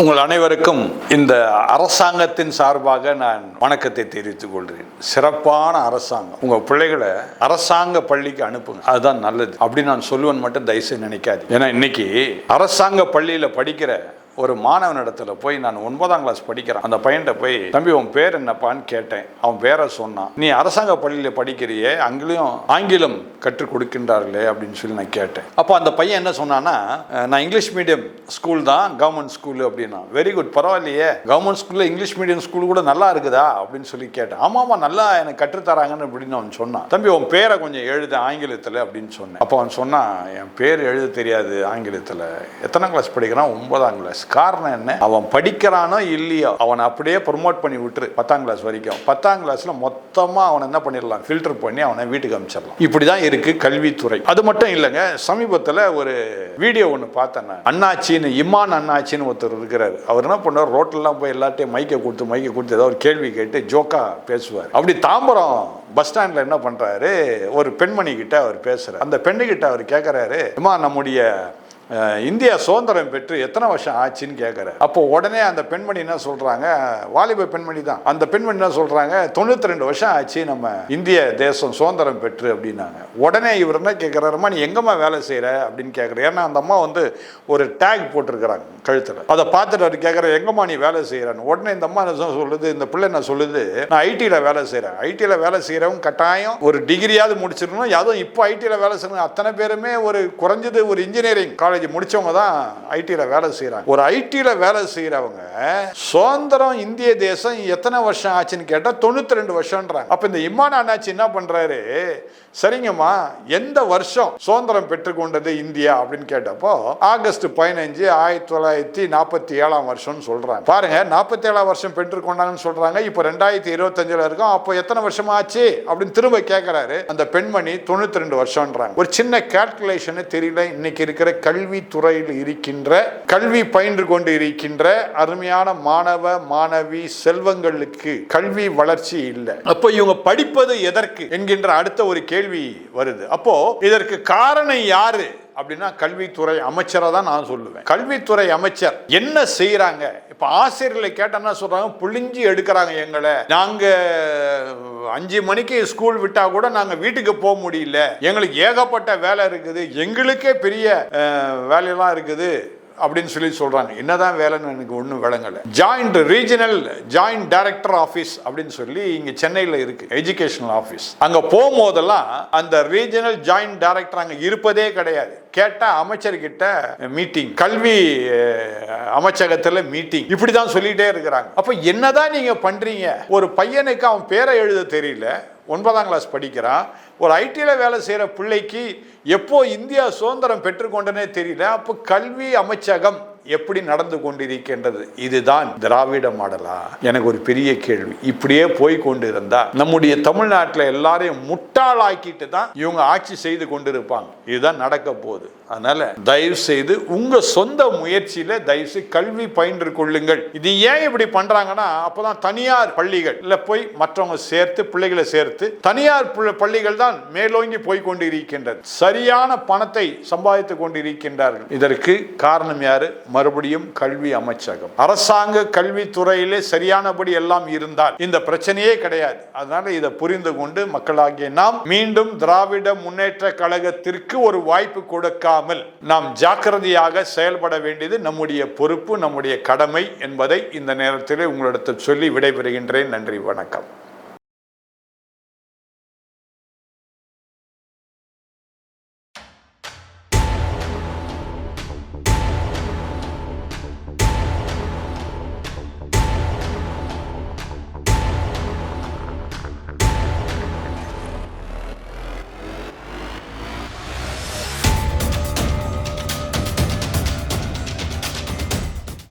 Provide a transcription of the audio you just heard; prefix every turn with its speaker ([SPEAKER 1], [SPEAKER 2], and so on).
[SPEAKER 1] உங்கள் அனைவருக்கும் இந்த அரசாங்கத்தின் சார்பாக நான் வணக்கத்தை தெரிவித்துக் கொள்கிறேன். சிறப்பான அரசாங்கம். உங்கள் பிள்ளைகளை அரசாங்க பள்ளிக்கு அனுப்புங்க. அதுதான் நல்லது. அப்படி நான் சொல்லுவேன் மட்டும் தயவுசெய்து நினைக்காது ஏன்னா இன்னைக்கு அரசாங்க பள்ளியில் படிக்கிற ஒரு மாணவனிடத்தில் போய் நான் ஒன்பதாம் கிளாஸ் படிக்கிறேன். அந்த பையன்கிட்ட போய் தம்பி உன் பேர் என்னப்பான்னு கேட்டேன். அவன் பேரை சொன்னான். நீ அரசாங்க பள்ளியில் படிக்கிறியே அங்கேயும் ஆங்கிலம் கற்றுக் கொடுக்கின்றார்களே அப்படின்னு சொல்லி நான் கேட்டேன். அப்போ அந்த பையன் என்ன சொன்னான்னா நான் இங்கிலீஷ் மீடியம் ஸ்கூல் தான் கவர்மெண்ட் ஸ்கூல் அப்படின்னா. வெரி குட் பரவாயில்லையே. கவர்மெண்ட் ஸ்கூலில் இங்கிலீஷ் மீடியம் ஸ்கூல் கூட நல்லா இருக்குதா? அப்படின்னு சொல்லி கேட்டேன். ஆமாம் ஆமாம் நல்லா எனக்கு கற்றுத்தராங்கன்னு அப்படின்னு அவன் சொன்னான். தம்பி உன் பேரை கொஞ்சம் எழுது ஆங்கிலத்தில் அப்படின்னு சொன்னேன். அப்போ அவன் சொன்னான் என் பேர் எழுத தெரியாது ஆங்கிலத்தில். எத்தனை கிளாஸ் படிக்கிறான்? ஒன்பதாம் கிளாஸ் காரணம் என்ன? அவன் படிக்கிறானோ இல்லையோ அவனை அப்படியே ப்ரொமோட் பண்ணி விட்டுரு பத்தாம் கிளாஸ் வரைக்கும். பத்தாம் கிளாஸ்ல மொத்தமா அவனை என்ன பண்ணிடலாம்? ஃபில்டர் பண்ணி அவனை வீட்டுக்கு அனுப்பிச்சிடலாம். இப்படிதான் இருக்கு கல்வித்துறை. அது மட்டும் இல்லைங்க சமீபத்தில் ஒரு வீடியோ ஒன்று பார்த்தேன் அண்ணாச்சின்னு இம்மான் அண்ணாச்சின்னு ஒருத்தர் இருக்கிறார். அவர் என்ன பண்ணார்? ரோட்டெல்லாம் போய் எல்லாத்தையும் மைக்கை கொடுத்து மைக்கை கொடுத்து ஏதோ ஒரு கேள்வி கேட்டு ஜோக்கா பேசுவார். அப்படி தாம்பரம் பஸ் ஸ்டாண்டில் என்ன பண்ணுறாரு ஒரு பெண்மணி கிட்ட அவர் பேசுகிறார் அந்த பெண்ணுகிட்ட அவர் கேட்குறாரு அம்மா நம்முடைய இந்தியா சுதந்திரம் பெற்று எத்தனை வருஷம் ஆச்சுன்னு கேட்குறாரு அப்போ உடனே அந்த பெண்மணி என்ன சொல்கிறாங்க வாலிப பெண்மணி தான். அந்த பெண்மணி என்ன சொல்கிறாங்க தொண்ணூற்றி ரெண்டு வருஷம் ஆச்சு நம்ம இந்திய தேசம் சுதந்திரம் பெற்று அப்படின்னாங்க. உடனே இவர் என்ன கேட்குறாருமா நீ எங்கம்மா வேலை செய்கிற அப்படின்னு கேட்குற ஏன்னா அந்த அம்மா வந்து ஒரு டேக் போட்டிருக்கிறாங்க கழுத்தில். அதை பார்த்துட்டு அவர் கேட்குற எங்கம்மா நீ வேலை செய்கிறான்னு உடனே இந்த அம்மா என்ன சொல்லுது இந்த பிள்ளை என்ன சொல்லுது? நான் ஐடியில் வேலை செய்கிறேன் ஐடியில் வேலை செய்கிறவங்க கட்டாயம் ஒரு டிகிரியாவது முடிச்சிடணும். அதுவும் இப்போ ஐடியில் வேலை செய்யணும் அத்தனை பேருமே ஒரு குறைஞ்சது ஒரு இன்ஜினியரிங் காலேஜ் முடிச்சவங்க தான் ஐடியில் வேலை செய்கிறாங்க ஒரு ஐடியில் வேலை செய்கிறவங்க சுதந்திரம் இந்திய தேசம் எத்தனை வருஷம் ஆச்சுன்னு கேட்டால் தொண்ணூற்றி ரெண்டு வருஷம்ன்றாங்க. அப்போ இந்த இம்மான் அண்ணாச்சி என்ன பண்ணுறாரு சரிங்கம்மா எந்த வருஷம் சுதந்திரம் பெற்றுக்கொண்டது இந்தியா அப்படின்னு கேட்டப்போ ஆகஸ்ட் பதினஞ்சு ஆயிரத்தி தொள்ளாயிரத்தி நாற்பத்தி ஏழாம் வருஷம்னு சொல்கிறாங்க பாருங்க நாற்பத்தி ஏழாம் வருஷம் பெற்றுக்கொண்டாங்கன்னு சொல்றாங்க. இப்போ ரெண்டாயிரத்தி இருபத்தஞ்சில் இருக்கும். அப்போ எத்தனை வருஷம் ஆச்சு அப்படின்னு திரும்ப கேட்குறாரு அந்த பெண்மணி தொண்ணூத்தி ரெண்டு வருஷம்ன்றாங்க. ஒரு சின்ன கேல்குலேஷன் தெரியல. இன்னைக்கு இருக்கிற கல்வி கல்வித்துறையில் இருக்கின்ற கல்வி பயின்று கொண்டு இருக்கின்ற அருமையான மாணவ மாணவி செல்வங்களுக்கு கல்வி வளர்ச்சி இல்லை. அப்போ இவங்க படிப்பது எதற்கு என்கின்ற அடுத்த ஒரு கேள்வி வருது. அப்போ இதற்கு காரணம் யாரு? அப்படின்னா கல்வித்துறை அமைச்சரை தான் நான் சொல்லுவேன். கல்வித்துறை அமைச்சர் என்ன செய்யறாங்க இப்ப ஆசிரியர்களை கேட்டா என்ன சொல்றாங்க? புழிஞ்சு எடுக்கிறாங்க எங்களை. நாங்க அஞ்சு மணிக்கு ஸ்கூல் விட்டா கூட நாங்க வீட்டுக்கு போக முடியல. எங்களுக்கு ஏகப்பட்ட வேலை இருக்குது. எங்களுக்கே பெரிய வேலையெல்லாம் இருக்குது. அப்படின்னு சொல்லி சொல்கிறாங்க என்னதான் வேலைன்னு எனக்கு ஒன்றும் விளங்கலை. Joint regional joint director office அப்படின்னு சொல்லி இங்கே சென்னையில் இருக்கு எஜுகேஷனல் ஆஃபீஸ் அங்கே போகும்போதெல்லாம் அந்த ரீஜனல் ஜாயிண்ட் டைரக்டர் அங்கே இருப்பதே கிடையாது. கேட்டால் அமைச்சர்கிட்ட மீட்டிங் கல்வி அமைச்சகத்தில் மீட்டிங் இப்படி தான் சொல்லிகிட்டே இருக்கிறாங்க. அப்போ என்னதான் நீங்கள் பண்ணுறீங்க ஒரு பையனுக்கு அவன் பேரை எழுத தெரியல. ஒன்பதாம் கிளாஸ் படிக்கிறான். ஒரு ஐடியில் வேலை செய்கிற பிள்ளைக்கு எப்போ இந்தியா சுதந்திரம் பெற்றுக்கொண்டனே தெரியல. அப்போ கல்வி அமைச்சகம் எப்படி நடந்து கொண்டிருக்கின்றது? இதுதான் திராவிட மாடலா? எனக்கு ஒரு பெரிய கேள்வி. இப்படியே போய் கொண்டிருந்தா நம்முடைய தமிழ்நாட்டில் எல்லாரையும் முட்டாளாக்கிட்டு தான் இவங்க ஆட்சி செய்து கொண்டிருப்பாங்க. இதுதான் நடக்க போகுது. அதனால தயவு செய்து உங்க சொந்த முயற்சியில தயவு செய்து கல்வி பயின்று கொள்ளுங்கள். இது ஏன் இப்படி பண்றாங்கன்னா அப்பதான் தனியார் பள்ளிகள் இல்ல போய் மற்றவங்க சேர்த்து பிள்ளைகளை சேர்த்து தனியார் பள்ளிகள் தான் மேலோங்கி போய் கொண்டிருக்கின்றது. சரியான பணத்தை சம்பாதித்து கொண்டு இருக்கின்றார்கள் இதற்கு காரணம் யாரு? மறுபடியும் கல்வி அமைச்சகம். அரசாங்க கல்வித்துறையிலே சரியானபடி எல்லாம் இருந்தால் இந்த பிரச்சனையே கிடையாது. அதனால இதை புரிந்து கொண்டு மக்களாகிய நாம் மீண்டும் திராவிட முன்னேற்ற கழகத்திற்கு ஒரு வாய்ப்பு கொடுக்காமல் நாம் ஜாக்கிரதையாக செயல்பட வேண்டியது நம்முடைய பொறுப்பு நம்முடைய கடமை என்பதை இந்த நேரத்தில் உங்களிடத்தில் சொல்லி விடைபெறுகின்றேன். நன்றி வணக்கம்.